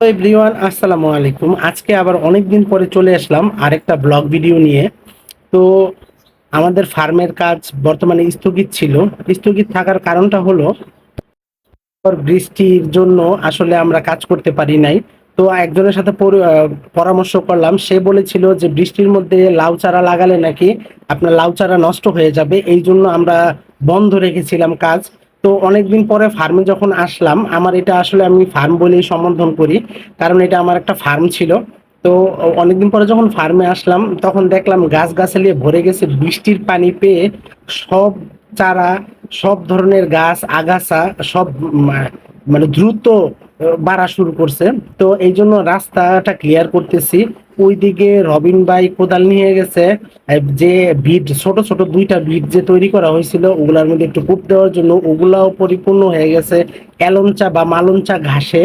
Everyone, আসসালামু আলাইকুম। আজকে আবার অনেক দিন পরে চলে আসলাম আরেকটা ব্লগ ভিডিও নিয়ে। তো আমাদের ফার্মের কাজ বর্তমানে স্থগিত ছিল। স্থগিত থাকার কারণটা হলো বৃষ্টির জন্য আসলে আমরা কাজ করতে পারি নাই। তো একজনের সাথে পরামর্শ করলাম। সে বলেছিল যে বৃষ্টির মধ্যে লাউ চারা লাগালে নাকি আপনার লাউ চারা নষ্ট হয়ে যাবে। এই জন্য আমরা বন্ধ রেখেছিলাম কাজ। তো অনেকদিন পরে ফার্মে যখন আসলাম, আমার এটা আসলে আমি ফার্ম বলেই সম্বোধন করি, কারণ এটা আমার একটা ফার্ম ছিল। তো অনেকদিন পরে যখন ফার্মে আসলাম, তখন দেখলাম গাছ গাছালি ভরে গেছে, বৃষ্টির পানি পেয়ে সব চারা, সব ধরনের গাছ, আগাছা, সব মানে দ্রুত বাড়া শুরু করছে। তো এই জন্য রাস্তাটা ক্লিয়ার করতেছি। ওইদিকে রবিন ভাই কোদাল নিয়ে গেছে যে বিট ছোট ছোট দুইটা বিট যে তৈরি করা হয়েছিল, ওগুলার মধ্যে একটু কূপ দেওয়ার জন্য ওগুলাও পরিপূর্ণ হয়ে গেছে। এলনচা বা মালঞ্চা ঘাসে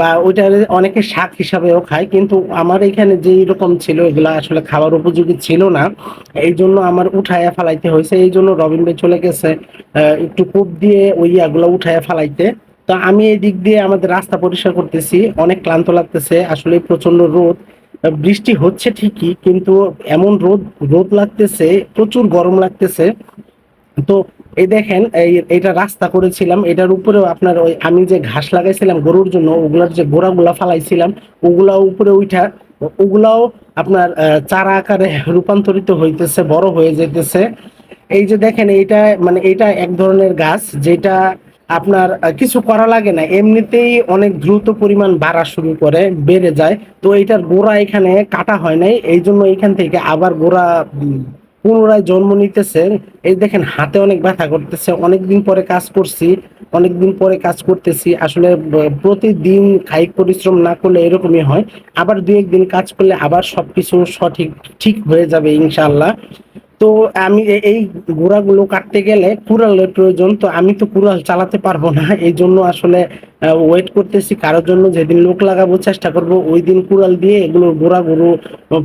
বা ওইটা অনেকে শাক হিসাবেও খায়, কিন্তু আমার এখানে যে রকম ছিল, এগুলা আসলে খাবার উপযোগী ছিল না। এই জন্য আমার উঠায়া ফালাইতে হয়েছে, এই জন্য রবিন ভাই চলে গেছে একটু কূপ দিয়ে ওই ইয়াগুলো উঠায়া ফালাইতে। তো আমি এই দিক দিয়ে আমাদের রাস্তা পরিষ্কার করতেছি, অনেক ক্লান্ত লাগতেছে, আসলে প্রচণ্ড রোদ। বৃষ্টি হচ্ছে ঠিকই, কিন্তু এমন রোদ রোদ লাগতেছে, প্রচুর গরম লাগতেছে। তো এই দেখেন, এই এটা রাস্তা করেছিলাম, এটার উপরেও আপনার ওই আমি যে ঘাস লাগাইছিলাম গরুর জন্য, ওগুলার যে গোড়াগুলা ফালাইছিলাম ওগুলা উপরে উঠা ওগুলাও আপনার চারা আকারে রূপান্তরিত হইতেছে, বড় হয়ে যেতেছে এই যে দেখেন, এইটা মানে এটা এক ধরনের গাছ, যেটা আপনার কিছু করা লাগে না। এমনিতেই অনেক দ্রুত পরিমাণ বাড়া শুরু করে, বেড়ে যায়। তো এটার গোড়া এখানে কাটা হয় নাই। এই জন্য এখান থেকে আবার গোড়া পুনরায় জন্ম নিতেছে। এই দেখেন, হাতে অনেক ব্যথা করতেছে। অনেকদিন পরে কাজ করছি, অনেকদিন পরে কাজ করতেছি। আসলে প্রতিদিন কায়িক পরিশ্রম না করলে এরকমই হয়। আবার দু একদিন কাজ করলে আবার সবকিছু সঠিক, ঠিক হয়ে যাবে ইনশাআল্লাহ। তো আমি এই গোড়াগুলো কাটতে গেলে কুড়ালের প্রয়োজন, তো আমি তো কুড়াল চালাতে পারব না। এই জন্য আসলে ওয়েট করতেছি, কারোর জন্য যেদিন লোক লাগাবো চেষ্টা করব ওই দিন কুড়াল দিয়ে এগুলোর গোড়াগুলো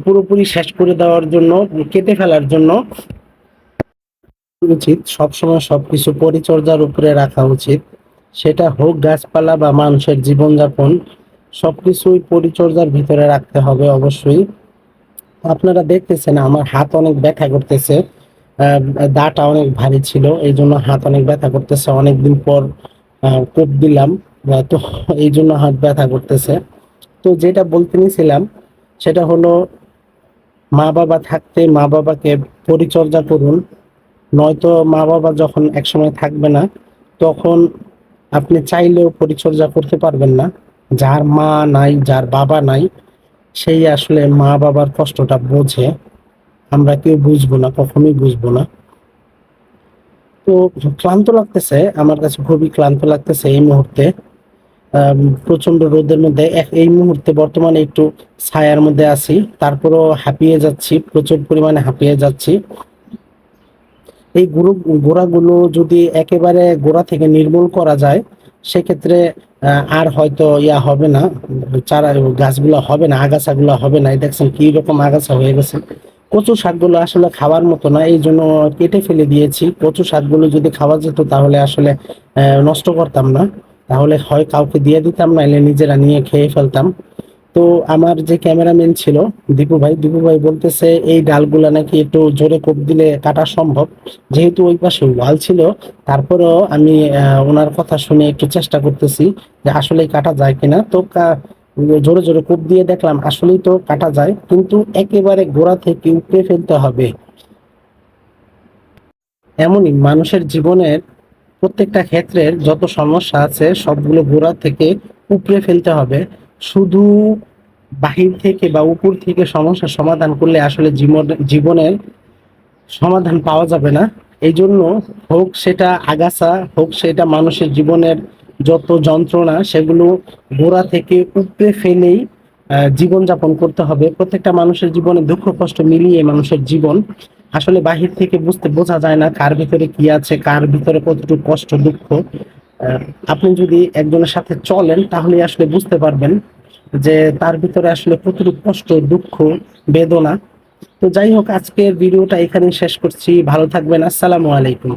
পুরোপুরি শেষ করে দেওয়ার জন্য, কেটে ফেলার জন্য। উচিত, সবসময় সবকিছু পরিচর্যার উপরে রাখা উচিত। সেটা হোক গাছপালা বা মানুষের জীবনযাপন, সবকিছুই পরিচর্যার ভিতরে রাখতে হবে অবশ্যই। আপনারা দেখতেছেন, আমার হাত অনেক ব্যথা করতেছে দাটা অনেক ভারী ছিল, এই জন্য হাত অনেক ব্যথা করতেছে, অনেকদিন পর কোপ দিলাম তো এই জন্য হাত ব্যথা করতেছে। তো যেটা বলতে নিয়েছিলাম, সেটা হলো মা বাবা থাকতে মা বাবাকে পরিচর্যা করুন, নয়তো মা বাবা যখন একসময় থাকবে না, তখন আপনি চাইলেও পরিচর্যা করতে পারবেন না, যার মা নাই, যার বাবা নাই সেই আসলে মা বাবার কষ্টটা বোঝে। আমরা কেউ বুঝব না, কখনোই বুঝব না। তো ক্লান্ত লাগতেছে, আমার কাছে খুবই ক্লান্ত লাগতেছে এই মুহূর্তে। প্রচণ্ড রোদের মধ্যে এই মুহূর্তে বর্তমানে একটু ছায়ার মধ্যে আছি, তারপরও হাঁপিয়ে যাচ্ছি, প্রচুর পরিমাণে হাঁপিয়ে যাচ্ছি। এই গুঁড়ো, গোড়াগুলো যদি একেবারে গোড়া থেকে নির্মূল করা যায় সেক্ষেত্রে আর হয়তো ইয়া হবে না, চারা গাছগুলো হবে না, আগাছাগুলো হবে না। দেখছেন কি রকম আগাছা হয়ে গেছে। কচু শাকগুলো আসলে খাওয়ার মতো না, এই জন্য কেটে ফেলে দিয়েছি। কচু শাকগুলো যদি খাওয়া যেত তাহলে আসলে নষ্ট করতাম না। তাহলে হয় কাউকে দিয়ে দিতাম না এলে নিজেরা নিয়ে খেয়ে ফেলতাম। তো আমার যে ক্যামেরাম্যান ছিল, দীপু ভাই দীপু ভাই বলতেছে, এই ডালগুলা নাকি একটু জোরে কোপ দিলে কাটা সম্ভব? যেহেতু ওই পাশে ওয়াল ছিল, তারপরেও আমি ওনার কথা শুনে একটু চেষ্টা করতেছি যে আসলেই কাটা যায় কিনা। তো জোরে জোরে কোপ দিয়ে দেখলাম, আসলেই তো কাটা যায়, কিন্তু একেবারে গোড়া থেকে উপড়ে ফেলতে হবে। এমনই মানুষের জীবনের প্রত্যেকটা ক্ষেত্রের যত সমস্যা আছে, সবগুলো গোড়া থেকে উপড়ে ফেলতে হবে। শুধু বাহির থেকে বা উপর থেকে সমস্যার সমাধান করলে আসলে জীবন, জীবনের সমাধান পাওয়া যাবে না। এই জন্য হোক সেটা আগাছা, হোক সেটা মানুষের জীবনের যত যন্ত্রণা, সেগুলো গোড়া থেকে উপড়ে ফেলেই জীবনযাপন করতে হবে। প্রত্যেকটা মানুষের জীবনে দুঃখ, কষ্ট মিলিয়ে মানুষের জীবন আসলে বাহির থেকে বুঝতে বোঝা যায় না কার ভিতরে কি আছে, কার ভিতরে কতটুকু কষ্ট, দুঃখ। আপনি যদি একজনের সাথে চলেন তাহলে আসলে বুঝতে পারবেন যে তার ভিতরে আসলে প্রচুর কষ্ট, দুঃখ, বেদনা। তো যাই হোক, আজকের ভিডিওটা এখানেই শেষ করছি। ভালো থাকবেন। আসসালামু আলাইকুম।